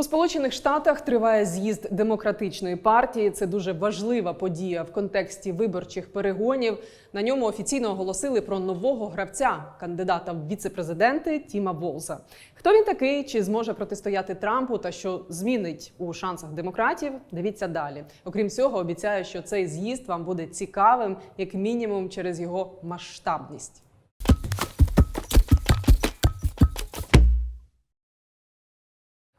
У Сполучених Штатах триває з'їзд демократичної партії. Це дуже важлива подія в контексті виборчих перегонів. На ньому офіційно оголосили про нового гравця, кандидата в віце-президенти Тіма Волза. Хто він такий? Чи зможе протистояти Трампу та що змінить у шансах демократів? Дивіться далі. Окрім цього, обіцяю, що цей з'їзд вам буде цікавим, як мінімум, через його масштабність.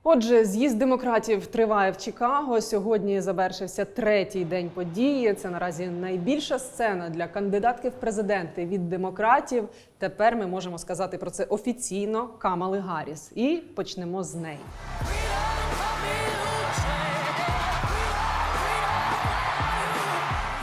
Отже, з'їзд демократів триває в Чикаго. Сьогодні завершився третій день події. Це наразі найбільша сцена для кандидатки в президенти від демократів. Тепер ми можемо сказати про це офіційно Камали Гарріс. І почнемо з неї.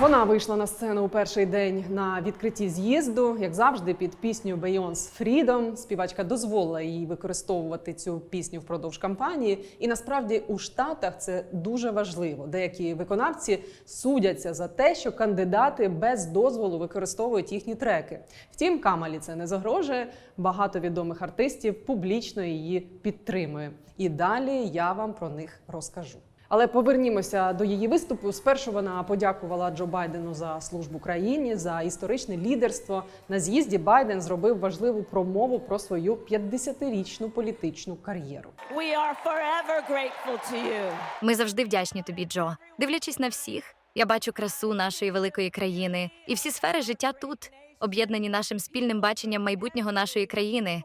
Вона вийшла на сцену у перший день на відкритті з'їзду, як завжди, під пісню Beyoncé Freedom. Співачка дозволила їй використовувати цю пісню впродовж кампанії. І насправді у Штатах це дуже важливо. Деякі виконавці судяться за те, що кандидати без дозволу використовують їхні треки. Втім, Камалі це не загрожує. Багато відомих артистів публічно її підтримує. І далі я вам про них розкажу. Але повернімося до її виступу. Спершу вона подякувала Джо Байдену за службу країні, за історичне лідерство. На з'їзді Байден зробив важливу промову про свою 50-річну політичну кар'єру. We are forever grateful to you. Ми завжди вдячні тобі, Джо. Дивлячись на всіх, я бачу красу нашої великої країни, і всі сфери життя тут об'єднані нашим спільним баченням майбутнього нашої країни.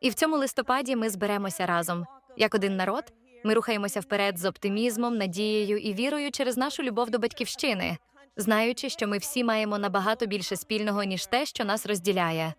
І в цьому листопаді ми зберемося разом як один народ. Ми рухаємося вперед з оптимізмом, надією і вірою через нашу любов до батьківщини, знаючи, що ми всі маємо набагато більше спільного ніж те, що нас розділяє.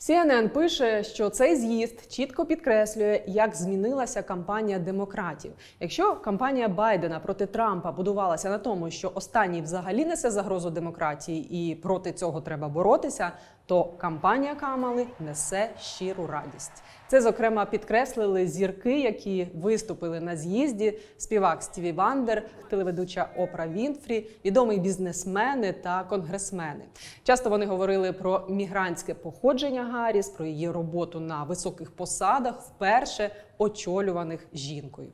CNN пише, що цей з'їзд чітко підкреслює, як змінилася кампанія демократів. Якщо кампанія Байдена проти Трампа будувалася на тому, що останній взагалі несе загрозу демократії, і проти цього треба боротися, то кампанія Камали несе щиру радість. Це зокрема підкреслили зірки, які виступили на з'їзді: співак Стіві Вандер, телеведуча Опра Вінфрі, відомі бізнесмени та конгресмени. Часто вони говорили про мігрантське походження Гарріс, про її роботу на високих посадах, вперше очолюваних жінкою.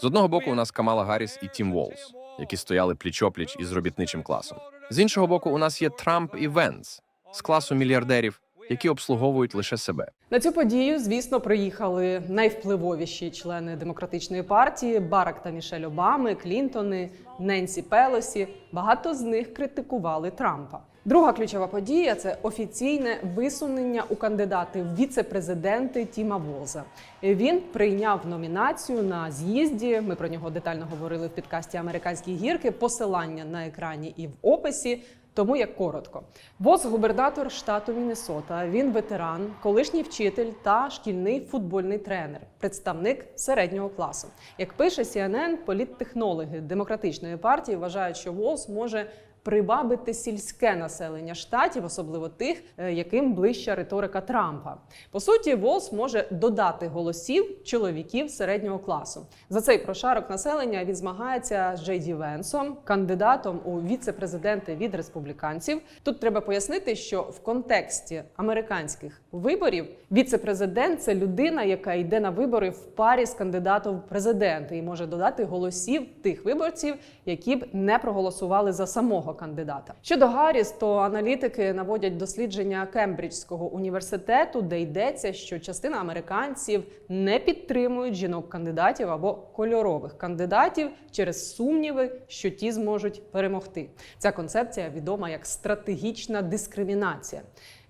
З одного боку, у нас Камала Гарріс і Тім Волз, які стояли пліч-опліч із робітничим класом. З іншого боку, у нас є Трамп і Венс з класу мільярдерів, які обслуговують лише себе. На цю подію, звісно, приїхали найвпливовіші члени демократичної партії Барак та Мішель Обами, Клінтони, Ненсі Пелосі. Багато з них критикували Трампа. Друга ключова подія це офіційне висунення у кандидати в віце-президенти Тіма Волза. Він прийняв номінацію на з'їзді. Ми про нього детально говорили в підкасті Американські гірки. Посилання на екрані і в описі. Тому як коротко, Воз губернатор штату Міннесота. Він ветеран, колишній вчитель та шкільний футбольний тренер, представник середнього класу. Як пише CNN, політтехнологи демократичної партії вважають, що Волз може привабити сільське населення штатів, особливо тих, е, яким ближча риторика Трампа. По суті, Волс може додати голосів чоловіків середнього класу. За цей прошарок населення він змагається з Джей Венсом, кандидатом у віце-президенти від республіканців. Тут треба пояснити, що в контексті американських виборів віце-президент це людина, яка йде на вибори в парі з кандидатом в президенти і може додати голосів тих виборців, які б не проголосували за самого кандидата. Щодо Гарріс, то аналітики наводять дослідження Кембриджського університету, де йдеться, що частина американців не підтримують жінок-кандидатів або кольорових кандидатів через сумніви, що ті зможуть перемогти. Ця концепція відома як стратегічна дискримінація.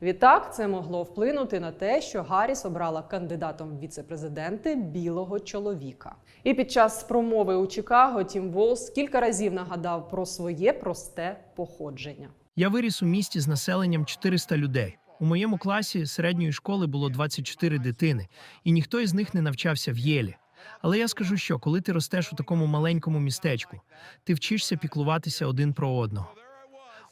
Відтак, це могло вплинути на те, що Гарріс обрала кандидатом віце-президенти білого чоловіка. І під час промови у Чикаго Тім Волс кілька разів нагадав про своє просте походження. Я виріс у місті з населенням 400 людей. У моєму класі середньої школи було 24 дитини, і ніхто із них не навчався в Єлі. Але я скажу, що коли ти ростеш у такому маленькому містечку, ти вчишся піклуватися один про одного.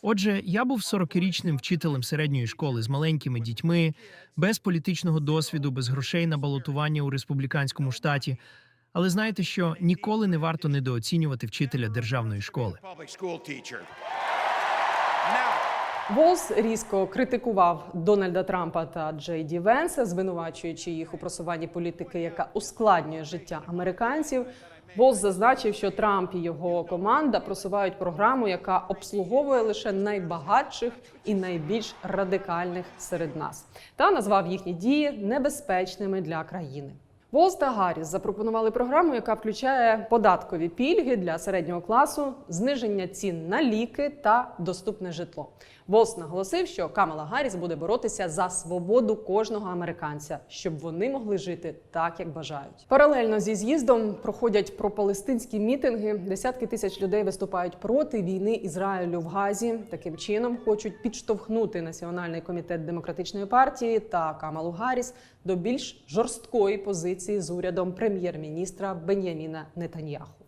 Отже, я був 40-річним вчителем середньої школи з маленькими дітьми, без політичного досвіду, без грошей на балотування у республіканському штаті. Але знаєте, що ніколи не варто недооцінювати вчителя державної школи. Волс різко критикував Дональда Трампа та Джей Ді Венса, звинувачуючи їх у просуванні політики, яка ускладнює життя американців. Волс зазначив, що Трамп і його команда просувають програму, яка обслуговує лише найбагатших і найбільш радикальних серед нас, та назвав їхні дії небезпечними для країни. Волс та Гарріс запропонували програму, яка включає податкові пільги для середнього класу, зниження цін на ліки та доступне житло. Волс наголосив, що Камала Гарріс буде боротися за свободу кожного американця, щоб вони могли жити так, як бажають. Паралельно зі з'їздом проходять пропалестинські мітинги. Десятки тисяч людей виступають проти війни Ізраїлю в Газі. Таким чином хочуть підштовхнути Національний комітет демократичної партії та Камалу Гарріс до більш жорсткої позиції з урядом прем'єр-міністра Бен'яміна Нетаньяху.